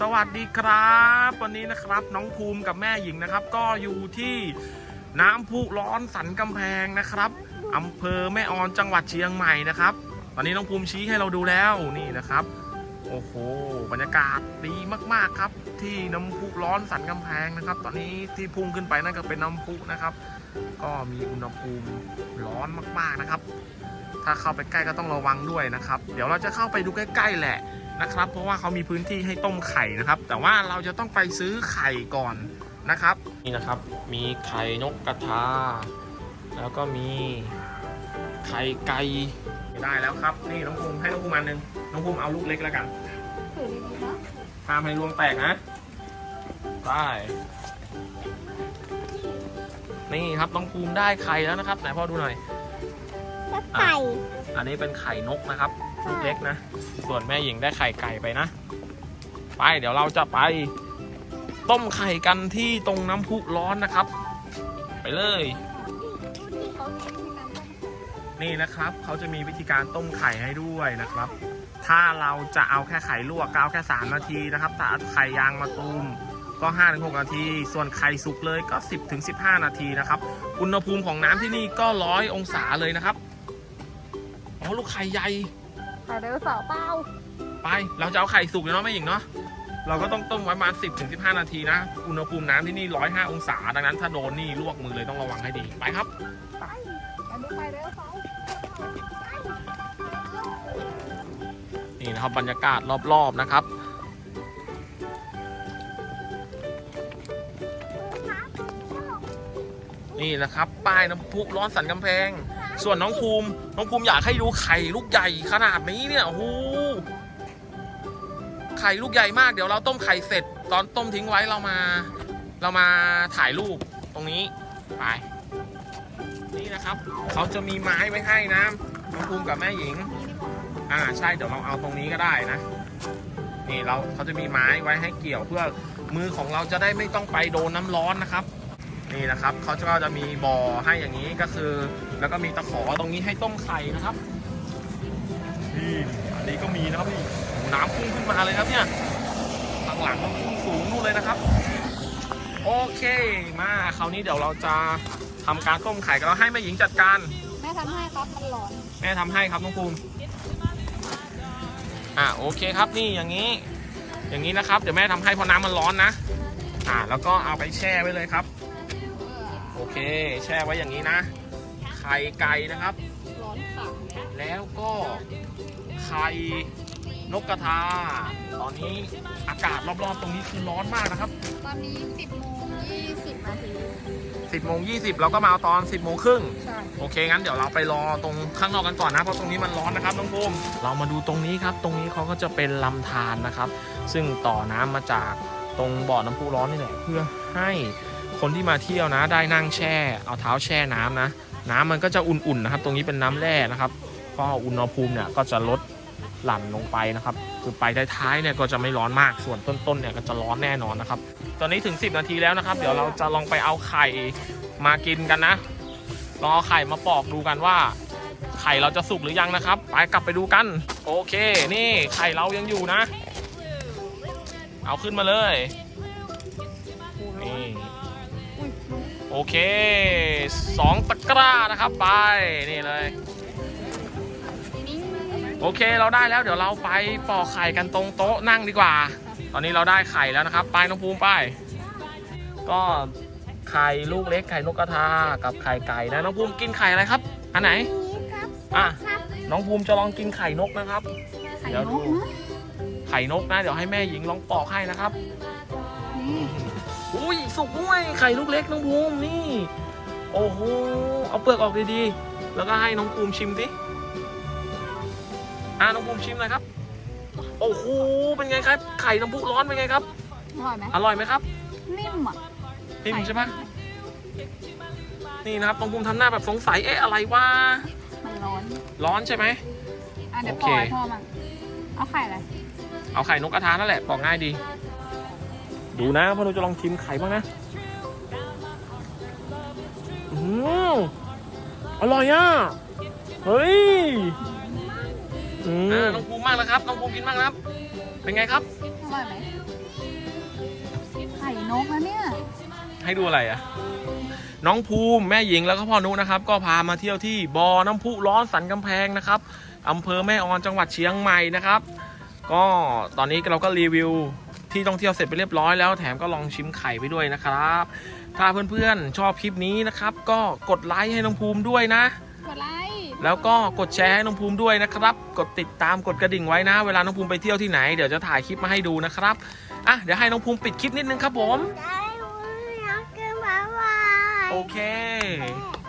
สวัสดีครับ วันนี้นะครับน้องภูมิกับแม่หญิงนะครับ ก็อยู่ที่น้ำพุร้อนสันกำแพงนะครับอำเภอแม่ออนจังหวัดเชียงใหม่นะครับ ตอนนี้น้องภูมิชี้ให้เราดูแล้วนี่นะครับ โอ้โหบรรยากาศดีมากๆครับ ที่น้ำพุร้อนสันกำแพงนะครับ ตอนนี้ที่พุ่งขึ้นไปนั่นก็เป็นน้ำพุนะครับ ก็มีอุณหภูมิร้อนมากๆนะครับ ถ้าเข้าไปใกล้ก็ต้องระวังด้วยนะครับ เดี๋ยวเราจะเข้าไปดูใกล้ ๆ แหละนะครับ เพราะว่าเขามีพื้นที่ให้ต้มไข่นะครับ แต่ว่าเราจะต้องไปซื้อไข่ก่อนนะครับ นี่นะครับ มีไข่นกกระทา แล้วก็มีไข่ไก่ได้แล้วครับ นี่น้องภูมิให้น้องภูมิอันหนึ่งน้องภูมิเอาลูกเล็กแล้วกันถือดีๆเนาะห้ามให้รวงแตกนะได้ นี่ครับน้องภูมิได้ไข่แล้วนะครับไหนพ่อดูหน่อยแล้วไก่อันนี้เป็นไข่นกนะครับลูกเล็กนะ ส่วนแม่หญิงได้ไข่ไก่ไปนะ ไปเดี๋ยวเราจะไป ต้มไข่กันที่ตรงน้ำพุร้อนนะครับ ไปเลยที่เขาเน้นในการต้มนี่นะครับเขาจะมีวิธีการต้มไข่ให้ด้วยนะครับ ถ้าเราจะเอาแค่ไข่ลวกก็เอาแค่ 3 นาทีนะครับถ้าเอาไข่ยางมาตูม ก็5-6นาที ส่วนไข่สุกเลยก็ 10-15นาทีนะครับ อุณหภูมิของน้ำที่นี่ก็ร้อยองศาเลยนะครับอ๋อลูกไข่ใหญ่ไข่เดวเสาร์เป้าไป เราจะเอาไข่สุกเลยเนาะแม่หญิงเนาะเราก็ต้องต้มไว้ประมาณ 10ถึง15 นาทีนะ อุณหภูมิน้ำที่นี่ 105 องศา ดังนั้นถ้าโดนนี่ลวกมือเลยต้องระวังให้ดี ไปครับ ไปอันนี้ไข่เดวเสาร์นี่นะครับบรรยากาศรอบๆนะครับ นี่นะครับ ป้ายน้ำพุร้อนสันกำแพง ส่วนน้องภูมิ น้องภูมิอยากให้ดูไข่ลูกใหญ่ขนาดนี้เนี่ยโอ้โหไข่ลูกใหญ่มากเดี๋ยวเราต้มไข่เสร็จ ตอนต้มทิ้งไว้เรามา เรามาถ่ายรูปตรงนี้ไปนี่นะครับ เขาจะมีไม้ไว้ให้นะน้องภูมิกับแม่หญิง อ่าใช่เดี๋ยวเราเอาตรงนี้ก็ได้นะนี่เราเขาจะมีไม้ไว้ให้เกี่ยวเพื่อมือของเราจะได้ไม่ต้องไปโดนน้ำร้อนนะครับ นี่นะครับเขาก็จะมีบ่อให้อย่างนี้ก็คือ แล้วก็มีตะขอตรงนี้ให้ต้มไข่นะครับนี่อันนี้ก็มีนะครับนี่น้ำพุ่งขึ้นมาเลยครับเนี่ยข้างหลังมันพุ่งสูงนู่นเลยนะครับ โอเคมาคราวนี้เดี๋ยวเราจะทำการต้มไข่กันแล้วให้แม่หญิงจัดการ แม่ทำให้ครับมันร้อน แม่ทำให้ครับน้องภูมิอ่าโอเคครับนี่อย่างนี้ อย่างนี้นะครับ เดี๋ยวแม่ทำให้เพราะน้ำมันร้อนนะ อ่าแล้วก็เอาไปแช่ไว้เลยครับ โอเค แช่ไว้อย่างนี้นะ ไข่ไก่นะครับร้อนค่ะแล้วก็ไข่นกกระทา ตอนนี้อากาศรอบๆตรงนี้คือร้อนมากนะครับตอนนี้ 10โมง20นาที10โมง20เราก็มาเอาตอน 10โมงครึ่งใช่โอเคงั้นเดี๋ยวเราไปรอตรงข้างนอกกันก่อนนะเพราะตรงนี้มันร้อนนะครับน้องภูมิเรามาดูตรงนี้ครับ ตรงนี้เขาก็จะเป็นลำธารนะครับ ซึ่งต่อน้ำมาจากตรงบ่อน้ำพุร้อนนี่แหละเพื่อให้ คนที่มาเที่ยวนะ ได้นั่งแช่ เอาเท้าแช่น้ำนะ น้ำมันก็จะอุ่นๆนะครับ ตรงนี้เป็นน้ำแร่นะครับก็อุณหภูมิเนี่ยก็จะลดหลั่นลงไปนะครับ คือไปท้ายๆเนี่ยก็จะไม่ร้อนมากส่วนต้นๆเนี่ยก็จะร้อนแน่นอนนะครับ ตอนนี้ถึง 10 นาทีแล้วนะครับ เดี๋ยวเราจะลองไปเอาไข่มากินกันนะลองเอาไข่มาปอกดูกันว่า ไข่เราจะสุกหรือยังนะครับ ไปกลับไปดูกัน โอเค นี่ไข่เรายังอยู่นะ เอาขึ้นมาเลย เคสองตะกร้านะครับไปนี่เลยนี่โอเคเราได้แล้วเดี๋ยวเราไปปอกไข่กันตรงโต๊ะนั่งดีกว่า ตอนนี้เราได้ไข่แล้วนะครับ ไปน้องภูมิไป ก็ไข่ลูกเล็กไข่นกกระทากับไข่ไก่นะน้องภูมิกินไข่อะไรครับ อันไหนนี่ครับอะครับน้องภูมิจะลองกินไข่นกนะครับไข่เดี๋ยวนดูกนะไข่นกนะ เดี๋ยวให้แม่หญิงลองปอกให้นะครับนี่ อุ้ยสุกด้วยไข่ลูกเล็กน้องภูมินี่ โอ้โห เอาเปลือกออกดีๆ แล้วก็ให้น้องภูมิชิมดิอะน้องภูมิชิมหน่อยครับ โอ้โห เป็นไงครับ ไข่น้ำพุร้อนเป็นไงครับ อร่อยไหมอร่อยไหมครับนิ่มอะนิ่มใช่ปะนี่นะครับน้องภูมิทำหน้าแบบสงสัย เอ๊ะอะไรวะ มันร้อน ร้อนใช่ไหมอะเดี๋ยวโอปเคล่อยพ่อมันเอาไข่อะไร เอาไข่นกกระทานั่นแหละปอกง่ายดี ดูนะพ่อหนูจะลองชิมไข่บ้างนะอืมอร่อยอะ เฮ้ยอืมอ่าน้องภูมิมากแล้วครับน้องภูมิกินมากนะครับ เป็นไงครับ อร่อยไหมไข่นกนะเนี่ย ให้ดูอะไรอะ น้องภูมิแม่หญิงแล้วก็พ่อนุนะครับ ก็พามาเที่ยวที่บอ่อน้ำพุร้อนสันกำแพงนะครับอำเภอแม่ออนจังหวัดเชียงใหม่นะครับ ก็ตอนนี้เราก็รีวิว ที่ท่องเที่ยวเสร็จไปเรียบร้อยแล้วแถมก็ลองชิมไข่ไปด้วยนะครับ ถ้าเพื่อนๆชอบคลิปนี้นะครับ ก็กดไลค์ให้น้องภูมิด้วยนะ กดไลค์แล้วก็กดแชร์ให้น้องภูมิด้วยนะครับ กดติดตามกดกระดิ่งไว้นะ เวลาน้องภูมิไปเที่ยวที่ไหนเดี๋ยวจะถ่ายคลิปมาให้ดูนะครับอะเดี๋ยวให้น้องภูมิปิดคลิปนิดนึงครับผม ได้รู้นะกินบ๊ายบาย โอเค Bye.